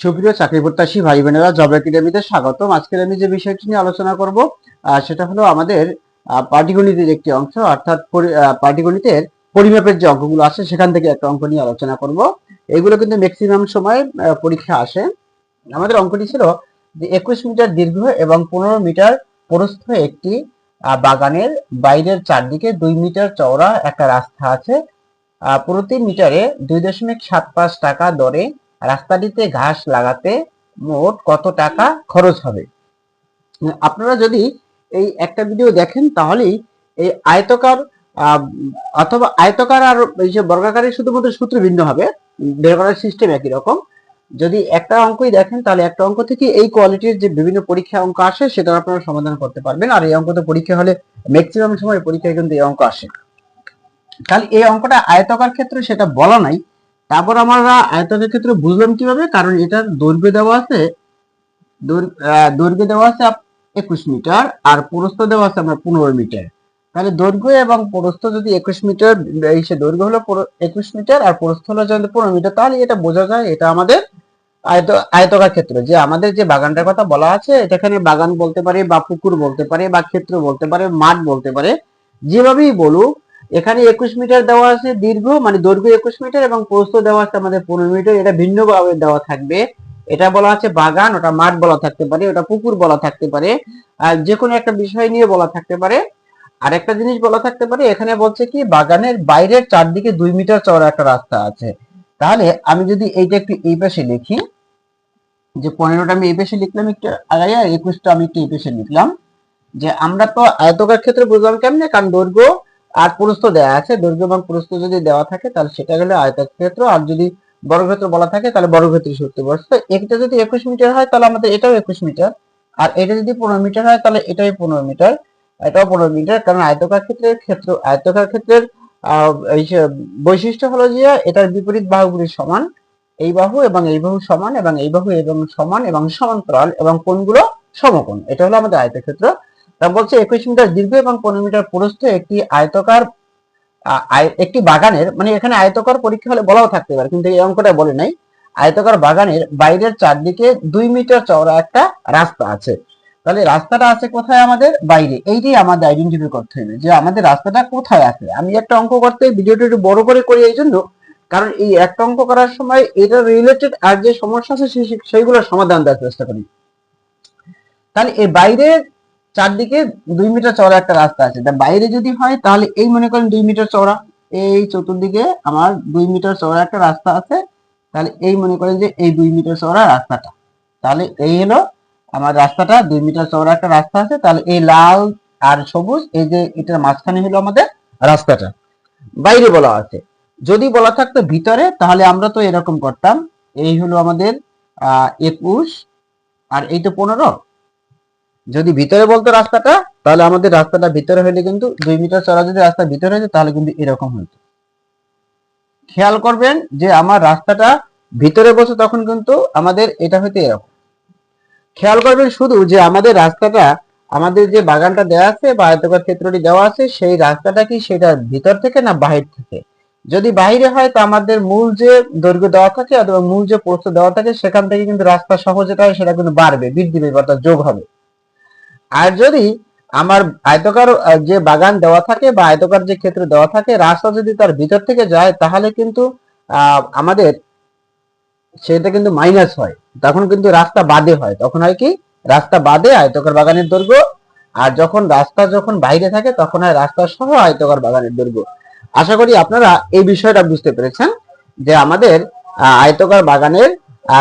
সুপ্রিয় চাকরি প্রত্যাশী ভাই বোনেরা, জব একাডেমিতে স্বাগতম। আজকের আমি যে বিষয়টি নিয়ে আলোচনা করব সেটা হলো আমাদের পাটিগণিতের একটি অংশ, অর্থাৎ পাটিগণিতের পরিমাপের যে অঙ্কগুলো আছে, সেখান থেকে একটা অঙ্ক নিয়ে আলোচনা করব। এগুলো কিন্তু ম্যাক্সিমাম সময় পরীক্ষা আসে। আমাদের অঙ্কটি ছিল যে একুশ মিটার দীর্ঘ এবং পনেরো মিটার প্রস্থ একটি বাগানের বাইরের চারদিকে দুই মিটার চওড়া একটা রাস্তা আছে। প্রতি মিটারে দুই দশমিক সাত পাঁচ টাকা দরে রাস্তাটিতে ঘাস লাগাতে মোট কত টাকা খরচ হবে? আপনারা যদি এই একটা ভিডিও দেখেন, তাহলেই এই আয়তকার অথবা আয়তকার আর এই যে বর্গাকারের শুধুমাত্র সূত্র ভিন্ন হবে, বের করার সিস্টেম একই রকম। যদি একটা অঙ্কই দেখেন, তাহলে একটা অঙ্ক থেকে এই কোয়ালিটির যে বিভিন্ন পরীক্ষা অঙ্ক আসে সেটা আপনারা সমাধান করতে পারবেন। আর এই অঙ্কতে পরীক্ষা হলে ম্যাক্সিমাম সময় পরীক্ষায় কিন্তু এই অঙ্ক আসে। তাহলে এই অঙ্কটা আয়তকার ক্ষেত্রে সেটা বলা নাই তারপর আমরা আয়তকের ক্ষেত্রে বুঝলাম কীভাবে? কারণ এটার দৈর্ঘ্য দেওয়া আছে, দৈর্ঘ্য দেওয়া আছে একুশ মিটার আর প্রস্থ দেওয়া আছে আমরা পনেরো মিটার। তাহলে দৈর্ঘ্য এবং প্রস্থ যদি একুশ মিটার সে দৈর্ঘ্য হলো একুশ মিটার আর প্রস্থ হলো যদি পনেরো মিটার, তাহলে এটা বোঝা যায় এটা আমাদের আয়ত, আয়তকার ক্ষেত্র। যে আমাদের যে বাগানটার কথা বলা আছে এটা এখানে বাগান বলতে পারে বা পুকুর বলতে পারে বা ক্ষেত্র বলতে পারে, মাঠ বলতে পারে, যেভাবেই বলুক এখানে একুশ মিটার দেওয়া আছে দীর্ঘ মানে দৈর্ঘ্য একুশ মিটার এবং প্রস্থ দেওয়া আছে আমাদের পনেরো মিটার। এটা ভিন্নভাবে দেওয়া থাকবে। এটা বলা আছে বাগান, ওটা মাঠ বলা থাকতে পারে, ওটা পুকুর বলা থাকতে পারে, আর যে কোনো একটা বিষয় নিয়ে বলা থাকতে পারে। আর একটা জিনিস বলা থাকতে পারে, এখানে বলছে কি, বাগানের বাইরের চারদিকে দুই মিটার চওড়া একটা রাস্তা আছে। তাহলে আমি যদি এইটা একটু এই পাশে লিখি, যে পনেরোটা আমি এই পাশে লিখলাম একটু আগাইয়া, একুশটা আমি একটু এই পাশে লিখলাম, যে আমরা তো আয়তকার ক্ষেত্রে বুঝলাম কেমনে, কারণ দৈর্ঘ্য আর প্রস্থ দেওয়া আছে দৈর্ঘ্য এবং যদি দেওয়া থাকে, তাহলে সেটা গেলে আয়তক্ষেত্র। আর যদি বর্গক্ষেত্র বলা থাকে, তাহলে বর্গক্ষেত্রের সূত্র বসছে এটা যদি একুশ মিটার হয়, তাহলে আমাদের এটাও একুশ মিটার। আর এটা যদি পনেরো মিটার হয়, তাহলে এটাই পনেরো মিটার। এটাও পনেরো মিটার, কারণ আয়তকার ক্ষেত্রের ক্ষেত্র আয়তকার ক্ষেত্রের বৈশিষ্ট্য হলো যে এটার বিপরীত বাহুগুলি সমান, এই বাহু এবং এই বাহু সমান, এবং এই বাহু এবং সমান এবং সমান্তরাল এবং কোনগুলো সমকোণ। এটা হলো আমাদের আয়তক্ষেত্র। তা বলছে একুশ মিটার দীর্ঘ এবং পনেরো মিটার প্রস্থ একটি আয়তকার আয়- একটি বাগানের মানে এখানে আয়তকার পরীক্ষা হলে বলাও থাকতে পারে, কিন্তু এই অঙ্কটা বলে নাই। আয়তকার বাগানের বাইরের চারদিকে দুই মিটার চওড়া একটা রাস্তা আছে। তাহলে রাস্তাটা আছে কোথায় আমাদের? বাইরে। এইটাই আমাদের আইডেন্টিফাই করতে হবে যে আমাদের রাস্তাটা কোথায় আছে। আমি একটা অঙ্ক করতে ভিডিওটা একটু বড় করে করি এই জন্য। কারণ এই একটা অঙ্ক করার সময় এটা রিলেটেড আর যে সমস্যা আছে সেই- সেইগুলোর সমাধান দেওয়ার চেষ্টা করি। তাহলে এই বাইরের চারদিকে দুই মিটার চওড়া একটা রাস্তা আছে। তা বাইরে যদি হয়, তাহলে এই মনে করেন দুই মিটার চওড়া। এই চতুর্দিকে আমার দুই মিটার চওড়া একটা রাস্তা আছে। তাহলে এই মনে করেন যে এই দুই মিটার চওড়া রাস্তাটা। তাহলে এই হলো আমার রাস্তাটা, দুই মিটার চওড়া একটা রাস্তা আছে। তাহলে এই লাল আর সবুজ, এই যে এটার মাঝখানে হলো আমাদের রাস্তাটা। বাইরে বলা আছে। যদি বলা থাকতো ভিতরে, তাহলে আমরা তো এরকম করতাম। এই হলো আমাদের, আহ, একুশ, আর এই তো পনেরো। যদি ভিতরে বলতো রাস্তাটা, তাহলে আমাদের রাস্তাটা ভিতরে হলে কিন্তু দুই মিটার চড়া যদি রাস্তা ভিতরে হয়েছে তাহলে কিন্তু এরকম হতো খেয়াল করবেন যে আমার রাস্তাটা ভিতরে বসে তখন কিন্তু আমাদের এটা হইতে এরকম। খেয়াল করবেন শুধু যে আমাদের রাস্তাটা, আমাদের যে বাগানটা দেওয়া আছে বা আয়তকার ক্ষেত্রটি দেওয়া আছে, সেই রাস্তাটা কি সেটা ভিতর থেকে না বাহির থেকে? যদি বাইরে হয়, তো আমাদের মূল যে দৈর্ঘ্য দেওয়া থাকে অথবা মূল যে প্রস্থ দেওয়া থাকে, সেখান থেকে কিন্তু রাস্তা সহ যেটা হয় সেটা কিন্তু বাড়বে, বৃদ্ধি পাবে, অর্থাৎ যোগ হবে। আর যদি আমার আয়তকার যে বাগান দেওয়া থাকে বা আয়তকার যে ক্ষেত্র দেওয়া থাকে, রাস্তা যদি তার ভিতর থেকে যায়, তাহলে কিন্তু আমাদের সেটা কিন্তু মাইনাস হয়। তখন কিন্তু রাস্তা বাদে হয়। তখন হয় কি? রাস্তা বাদে আয়তকার বাগানের দৈর্ঘ্য, আর যখন রাস্তা যখন বাইরে থাকে, তখন হয় রাস্তা সহ আয়তকার বাগানের দৈর্ঘ্য। আশা করি আপনারা এই বিষয়টা বুঝতে পেরেছেন যে আমাদের আয়তকার বাগানের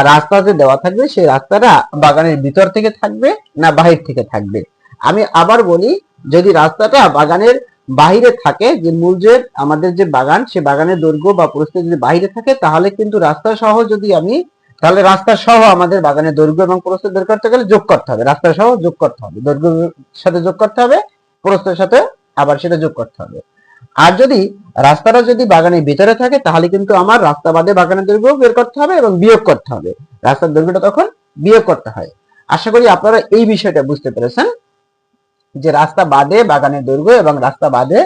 রাস্তা যে দেওয়া থাকবে, সেই রাস্তাটা বাগানের ভিতর থেকে থাকবে না বাহির থেকে থাকবে? আমি আবার বলি, যদি রাস্তাটা বাগানের বাহিরে থাকে, যে মূল যে আমাদের যে বাগান, সে বাগানের দৈর্ঘ্য বা প্রস্থ যদি বাহিরে থাকে, তাহলে কিন্তু রাস্তা সহ যদি আমি, তাহলে রাস্তা সহ আমাদের বাগানের দৈর্ঘ্য এবং প্রস্থ বের করতে গেলে যোগ করতে হবে। রাস্তা সহ যোগ করতে হবে। দৈর্ঘ্যের সাথে যোগ করতে হবে প্রস্থের সাথে আবার সেটা যোগ করতে হবে। আর যদি রাস্তাটা যদি বাগানের ভিতরে থাকে, তাহলে কিন্তু আমার রাস্তা বাদে বাগানের দৈর্ঘ্য বের করতে হবে এবং বিয়োগ করতে হবে। রাস্তার দৈর্ঘ্যটা তখন বিয়োগ করতে হয়। আশা করি আপনারা এই বিষয়টা বুঝতে পেরেছেন যে রাস্তা বাদে বাগানের দৈর্ঘ্য এবং রাস্তা বাদে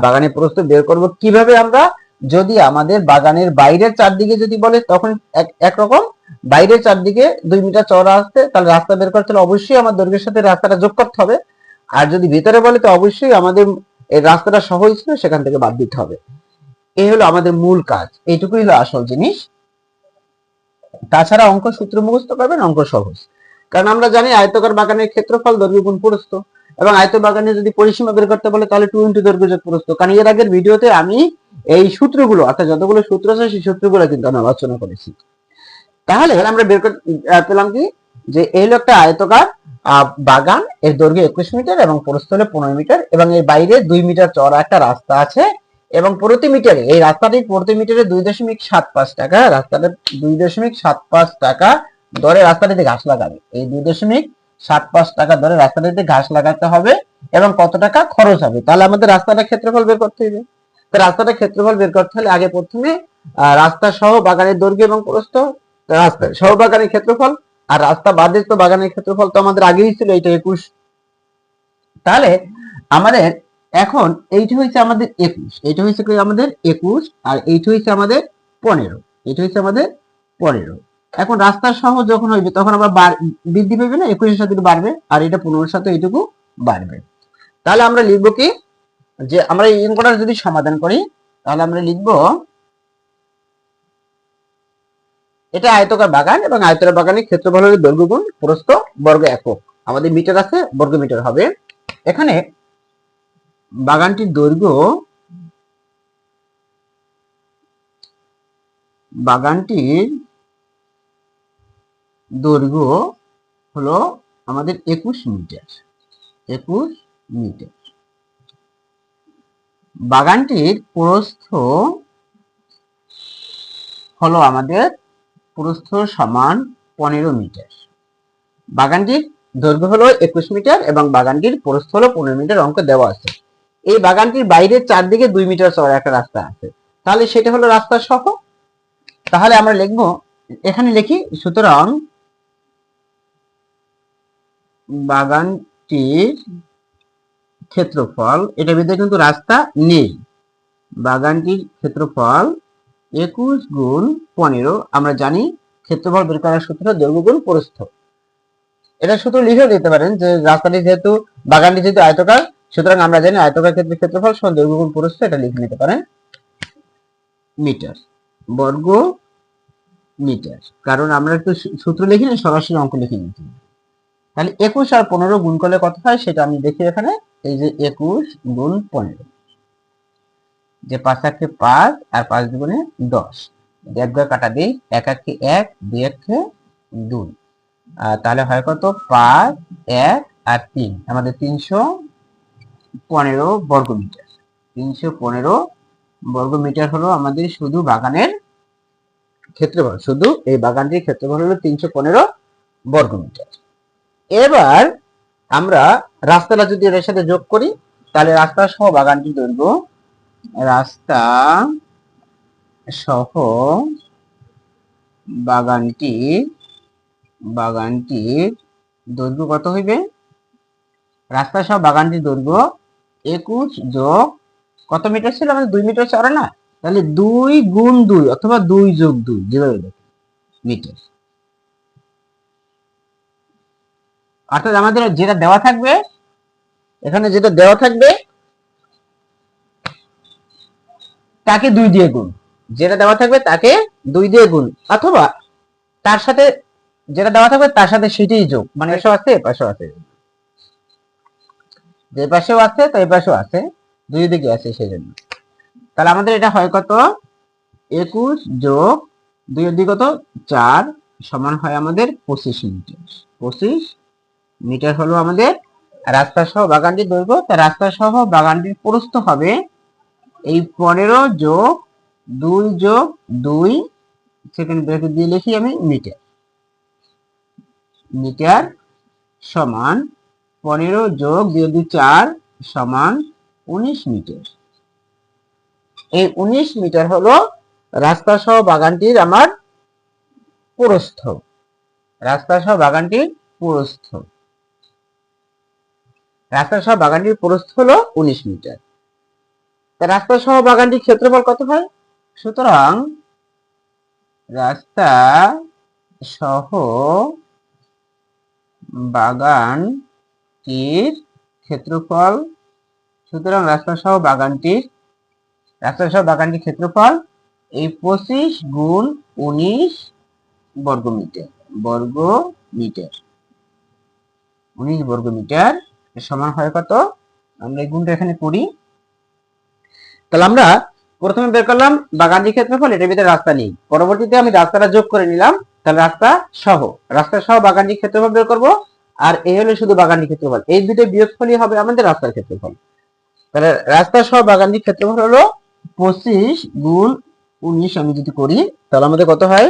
বাগানের প্রস্থ বের করব কীভাবে আমরা। যদি আমাদের বাগানের বাইরের চারদিকে যদি বলে, তখন এক- একরকম। বাইরের চারদিকে দুই মিটার চওড়া আসতে, তাহলে রাস্তা বের করতে হলে অবশ্যই আমার দৈর্ঘ্যের সাথে রাস্তাটা যোগ করতে হবে। আর যদি ভিতরে বলে, তো অবশ্যই আমাদের এই রাস্তাটা সহজ ছিল, সেখান থেকে বাদ দিতে হবে। এই হলো আমাদের মূল কাজ। এইটুকুই হলো আসল জিনিস। তাছাড়া অঙ্ক সূত্র মুখস্থ করবেন, অঙ্ক সহজ। কারণ আমরা জানি আয়তকার বাগানের ক্ষেত্রফল দৈর্ঘ্য গুণ এবং আয়ত বাগানে যদি পরিসীমা বের করতে বলে, তাহলে টু ইন্টু দৈর্ঘ্য যোগ প্রস্থ। কারণ এর আগের ভিডিওতে আমি এই সূত্রগুলো, অর্থাৎ যতগুলো সূত্র আছে, সেই সূত্রগুলো কিন্তু আমি আলোচনা করেছি। তাহলে আমরা বের পেলাম কি? যে এই হলো একটা আয়তকার বাগান, এর দৈর্ঘ্য একুশ মিটার এবং প্রস্থ পনেরো মিটার এবং এর বাইরে দুই মিটার চওড়া একটা রাস্তা আছে এবং প্রতি মিটারে, এই রাস্তাটি প্রতি মিটারে দুই দশমিক সাত পাঁচ টাকা, রাস্তাটা দুই দশমিক সাত পাঁচ টাকা দরে রাস্তাটিতে ঘাস লাগাবে। এই দুই দশমিক সাত পাঁচ টাকা দরে রাস্তাটিতে ঘাস লাগাতে হবে এবং কত টাকা খরচ হবে? তাহলে আমাদের রাস্তাটা ক্ষেত্রফল বের করতে হবে। তো রাস্তাটা ক্ষেত্রফল বের করতে হলে আগে প্রথমে রাস্তা সহ বাগানের দৈর্ঘ্য এবং প্রস্থ রাস্তা সহ বাগানের ক্ষেত্রফল আর রাস্তা বাদে তো বাগানের ক্ষেত্রফল তো আমাদের আগেই ছিল, এইটা একুশ। তাহলে আমাদের এখন এইটা হয়েছে আমাদের একুশ, এইটা হয়েছে আমাদের একুশ, আর এইটা হয়েছে আমাদের পনেরো এটা হচ্ছে আমাদের পনেরো। এখন রাস্তার সহ যখন হইবে, তখন আবার বার- বৃদ্ধি পাবে না? একুশের সাথে বাড়বে, আর এটা পনেরোর সাথে এইটুকু বাড়বে। তাহলে আমরা লিখব কি? যে আমরা এই অঙ্কটা যদি সমাধান করি, তাহলে আমরা লিখব এটা আয়তকার বাগান এবং আয়তকার বাগানের ক্ষেত্রফল হলো দৈর্ঘ্য গুণ প্রস্থ বর্গ একক। আমাদের মিটার আছে বর্গ মিটার হবে। এখানে বাগানটির দৈর্ঘ্য বাগানটির দৈর্ঘ্য হলো আমাদের একুশ মিটার একুশ মিটার। বাগানটির প্রস্থ হলো আমাদের প্রস্থ সমান পনেরো মিটার। বাগানটির দৈর্ঘ্য হলো একুশ মিটার এবং বাগানটির প্রস্থ হলো পনেরো মিটার অঙ্ক দেওয়া আছে। এই বাগানটির বাইরের চারদিকে দুই মিটার চওড়া একটা রাস্তা আছে। তাহলে সেটা হলো রাস্তা সহ। তাহলে আমরা লিখব, এখানে লিখি, সুতরাং বাগানটির ক্ষেত্রফল এটার ভিতরে কিন্তু রাস্তা নেই। বাগানটির ক্ষেত্রফল একুশ গুণ পনেরো, আমরা জানি ক্ষেত্রফল বের করার সূত্র দৈর্ঘ্য গুণ প্রস্থ। এটা সূত্র লিখেও দিতে পারেন যে রাস্তাটি যেহেতু, বাগানটি যেহেতু আয়তকার, সুতরাং আমরা জানি আয়তকার ক্ষেত্রে ক্ষেত্রফল সমান দৈর্ঘ্য গুণ প্রস্থ, এটা লিখে নিতে পারেন মিটার, বর্গ মিটার। কারণ আমরা একটু সূত্র লিখি না সরাসরি অঙ্ক লিখে নিতে তাহলে একুশ আর পনেরো গুণ করলে কত হয়? সেটা আমি দেখি এখানে, এই যে একুশ গুণ পনেরো। যে পাঁচ একে পাঁচ আর পাঁচ দুগুণে দশ। এক কাটা দিই, এক একে এক, দুই একে দুই। তাহলে হয় কত? পাঁচ, এক আর তিন। আমাদের তিনশো পনেরো বর্গ মিটার তিনশো পনেরো বর্গ মিটার হলো আমাদের শুধু বাগানের ক্ষেত্রফল। শুধু এই বাগানটির ক্ষেত্রফল হলো তিনশো পনেরো বর্গ মিটার এবার আমরা রাস্তাটা যদি এর সাথে যোগ করি, তাহলে রাস্তা সহ বাগানটির দৈর্ঘ্য রাস্তা সহ বাগানটির বাগানটির দৈর্ঘ্য কত হইবে? রাস্তা সহ বাগানটির দৈর্ঘ্য একুশ যোগ কত মিটার ছিল? আমাদের দুই মিটার চড়া না? তাহলে দুই গুণ দুই অথবা দুই যোগ দুই, যেভাবে মিটার। অর্থাৎ আমাদের যেটা দেওয়া থাকবে, এখানে যেটা দেওয়া থাকবে তাকে দুই দিয়ে গুণ। যেটা দেওয়া থাকবে তাকে দুই দিয়ে গুণ। অথবা তার সাথে যেটা দেওয়া থাকবে তার সাথে সেটাই যোগ। মানে এসব আছে, এ পাশেও আছে। যে পাশেও আছে, তো এই পাশেও আছে। দুই দিকে আছে সেই জন্য তাহলে আমাদের এটা হয় কত? একুশ যোগ দুই দিকে কত? চার সমান হয় আমাদের পঁচিশ মিটার। পঁচিশ মিটার হলো আমাদের রাস্তা সহ বাগানটির দৈর্ঘ্য। তা রাস্তা সহ বাগানটির প্রস্থ হবে এই পনেরো যোগ দুই যোগ দুই সেকেন্ড ব্র্যাকেট দিয়ে লিখি আমি মিটার। মিটার সমান পনেরো যোগ দুই দুই চার সমান উনিশ মিটার। এই উনিশ মিটার হলো রাস্তা সহ বাগানটির আমার পুরস্থ। রাস্তা সহ বাগানটির পুরস্থ। রাস্তা সহ বাগানটির পুরস্থ হলো উনিশ মিটার। রাস্তা সহ বাগানটির ক্ষেত্রফল কত হয়? সুতরাং রাস্তা সহ বাগানটির ক্ষেত্রফল, সুতরাং রাস্তা সহ বাগানটির রাস্তা সহ বাগানটির ক্ষেত্রফল এই পঁচিশ গুণ উনিশ বর্গ মিটার বর্গ মিটার উনিশ বর্গ মিটার সমান হয় কত? আমরা এই গুণটা এখানে করি তাহলে আমরা প্রথমে বের করলাম বাগানটির ক্ষেত্রফল এটার ভিতরে রাস্তা নেই। পরবর্তীতে আমি রাস্তাটা যোগ করে নিলাম, তাহলে রাস্তা সহ রাস্তা সহ বাগানটির ক্ষেত্রফল বের করব, আর এই হলো শুধু বাগানটির ক্ষেত্রফল এই দুটো বিয়োগফলই হবে আমাদের রাস্তার ক্ষেত্রফল। তাহলে রাস্তা সহ বাগানটির ক্ষেত্রফল হলো পঁচিশ গুণ উনিশ, আমি যদি করি, তাহলে আমাদের কত হয়?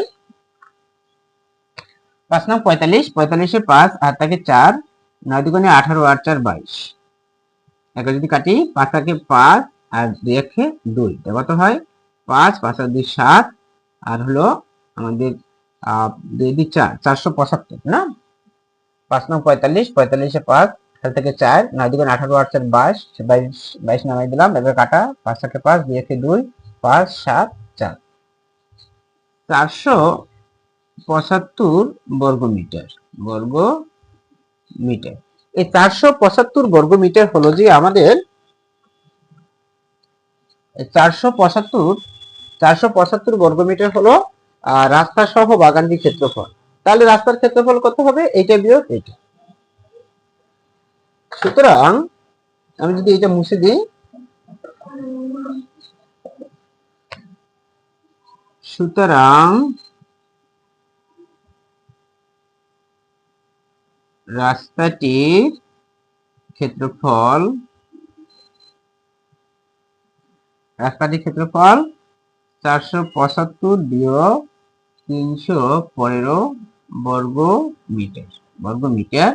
পাঁচ নাম পঁয়তাল্লিশ, পঁয়তাল্লিশে পাঁচ, আর তাকে চার, নয় দুগুণে আঠারো, আট চার বাইশ। একে যদি কাটি, পাঁচ তাকে পাঁচ আর দুই একে দুই। তা কত হয়? পাঁচ পাঁচ আর দুই সাত। আর হলো আমাদের দুই দুই চার, চারশো পঁচাত্তর না? পাঁচ নং পঁয়তাল্লিশ, পঁয়তাল্লিশে পাঁচ তার থেকে চার, নয় দুগুণ আঠারো আট চার বাইশ বাইশ বাইশ নামাই দিলাম, এবার কাটা, পাঁচ থাকে পাঁচ, দুই একে দুই, পাঁচ, সাত, চার। চারশো পঁচাত্তর বর্গ মিটার বর্গ মিটার এই চারশো পঁচাত্তর বর্গ মিটার হলো যে আমাদের চারশো পঁচাত্তর চারশো পঁচাত্তর বর্গ মিটার হলো রাস্তা সহ বাগানটির ক্ষেত্রফল। তাহলে রাস্তার ক্ষেত্রফল কত হবে? এইটা বিয়োগ এইটা। সুতরাং আমি যদি এটা মুছে দিই, সুতরাং রাস্তাটির ক্ষেত্রফল রাস্তাটির ক্ষেত্রফল চারশো পঁচাত্তর বিয়োগ তিনশো পনেরো বর্গ মিটার বর্গ মিটার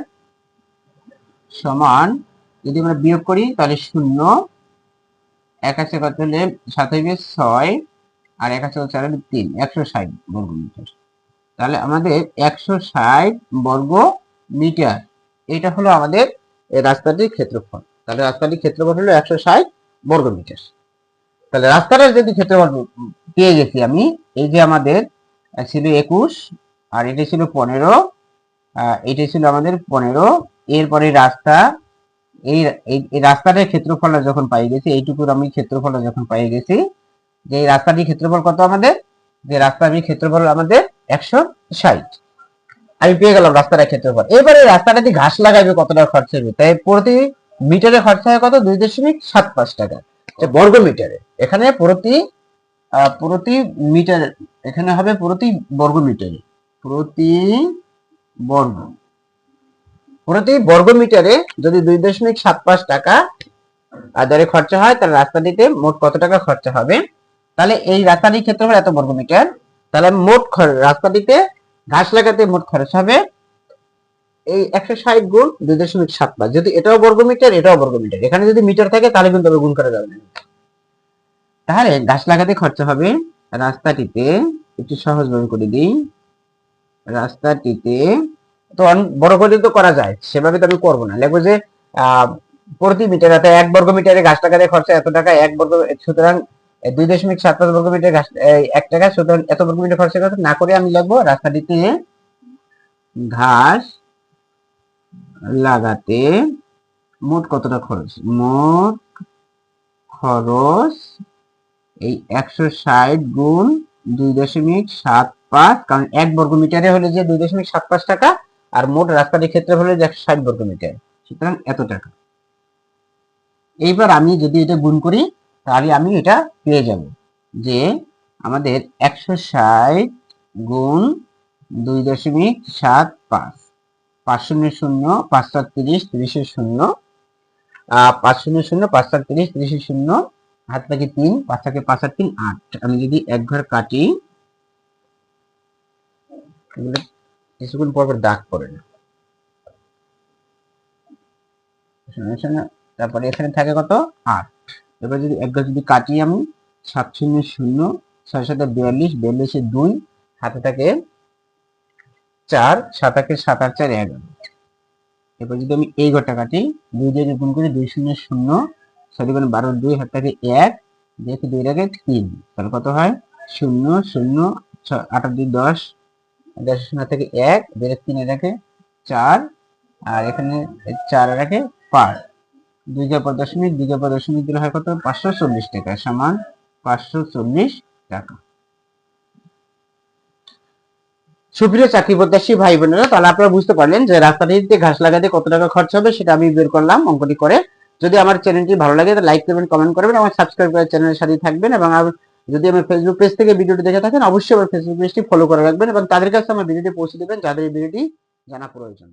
সমান যদি আমরা বিয়োগ করি, তাহলে শূন্য। এক আছে কত হলে সাত হইবে ছয়, আর এক আছে চার হলে তিন, একশো ষাট বর্গ মিটার তাহলে আমাদের একশো ষাট বর্গ মিটার এটা হলো আমাদের রাস্তাটির ক্ষেত্রফল। তাহলে রাস্তাটির ক্ষেত্রফল হলো একশো ষাট বর্গ মিটার তাহলে রাস্তাটার যদি ক্ষেত্রফল পেয়ে গেছি আমি, এই যে আমাদের ছিল একুশ, আর এটা ছিল পনেরো এটা ছিল আমাদের পনেরো, এরপরে রাস্তা, এই, এই- রাস্তাটার ক্ষেত্রফলটা যখন পাই গেছি, এইটুকুর আমি ক্ষেত্রফলটা যখন পাই গেছি, যে এই রাস্তাটির ক্ষেত্রফল কত আমাদের? যে রাস্তাটির ক্ষেত্রফল আমাদের একশো ষাট। আমি পেয়ে গেলাম রাস্তাটার ক্ষেত্রফল। এবারে রাস্তাটাতে ঘাস লাগাবে কত টাকা খরচ হবে? তাই প্রতি মিটারে খরচা হয় কত? দুই দশমিক সাত পাঁচ টাকা। বর্গ মিটারে এখানে প্রতি প্রতি মিটার এখানে হবে প্রতি বর্গ মিটারে প্রতি বর্গ। প্রতি বর্গ মিটারে যদি দুই দশমিক সাত পাঁচ টাকা আহ, দরে খরচা হয় তাহলে রাস্তাটিতে মোট কত টাকা খরচা হবে? তাহলে এই রাস্তাটির ক্ষেত্রফল এত বর্গ মিটার তাহলে মোট রাস্তাটিতে ঘাস লাগাতে মোট খরচ হবে এই একশো ষাট গুণ দুই দশমিক সাত পাঁচ। যদি এটাও বর্গ মিটার এটাও বর্গ মিটার এখানে যদি মিটার থাকে, তাহলে কিন্তু গুণ করা যাবে তাহলে গাছ লাগাতে খরচা হবে রাস্তাটিতে, একটু সহজভাবে করে দিই। রাস্তাটিতে, তো বড় করে তো করা যায়, সেভাবে তো আমি করব না। লিখব যে প্রতি মিটার অর্থাৎ এক বর্গ মিটারে গাছ লাগাতে খরচা এত টাকা, এক বর্গ, সুতরাং দুই দশমিক সাত পাঁচ বর্গ মিটার গাছ এক টাকা, সুতরাং এত বর্গ মিটার খরচা না করে আমি লিখব রাস্তাটিতে ঘাস লাগাতে মোট কতটা খরচ? মোট খরচ এই একশো ষাট গুণ দুই দশমিক সাত পাঁচ, কারণ এক বর্গ মিটারে হলে যে দুই দশমিক সাত পাঁচ টাকা, আর মোট রাস্তাটির ক্ষেত্রে হলে যে একশো ষাট বর্গ মিটার সুতরাং এত টাকা। এইবার আমি যদি এটা গুণ করি, তাহলে আমি এটা পেয়ে যাব যে আমাদের একশো ষাট গুণ দুই দশমিক সাত পাঁচ। পাঁচ শূন্য শূন্য পাঁচ সাত তিরিশ তিরিশের শূন্য পাঁচ শূন্য শূন্য পাঁচ সাত তিরিশ তিরিশের শূন্য হাত থেকে তিন, পাঁচ থেকে পাঁচ আর তিন, আট। আমি যদি এক ঘর কাটি কিছুক্ষণ পর দাগ পড়ে না। তারপরে এখানে থাকে কত? আট। এবার যদি এক ঘর যদি কাটি আমি সাত শূন্য শূন্য, ছয় সাথে বিয়াল্লিশ, বিয়াল্লিশে দুই, হাতে থাকে চার, সাত একে সাত আট চার এগারো। এবার যদি আমি এই ঘরটা কাটি, দুই দিয়ে গুণ করি, দুই শূন্য শূন্য ছয় গুণ বারো, দুই হাত থাকে এক, দেখি দুই আগে তিন। তাহলে কত হয়? শূন্য শূন্য আট আর দুই দশ দশমিক থেকে এক বেড়ে তিনে রাখে চার, আর এখানে চার রাখে পার দুই পর দশমিক, দুই পর দিলে হয় কত? পাঁচশো চল্লিশ টাকা, সমান পাঁচশো চল্লিশ টাকা। সুপ্রিয় চাকরি প্রত্যাশী ভাই বোনেরা, তাহলে আপনারা বুঝতে পারলেন যে রাস্তাটিতে ঘাস লাগাতে কত টাকা খরচ হবে সেটা আমি বের করলাম অঙ্কটি করে। যদি আমার চ্যানেলটি ভালো লাগে তাহলে লাইক করবেন কমেন্ট করবেন, আমার সাবস্ক্রাইব করে চ্যানেলের সাথে থাকবেন এবং যদি আমার ফেসবুক পেজ থেকে ভিডিওটি দেখে থাকেন, অবশ্যই আমার ফেসবুক পেজটি ফলো করে রাখবেন এবং তাদের কাছে আমার ভিডিওটি পৌঁছে দেবেন, যাদের এই ভিডিওটি জানা প্রয়োজন।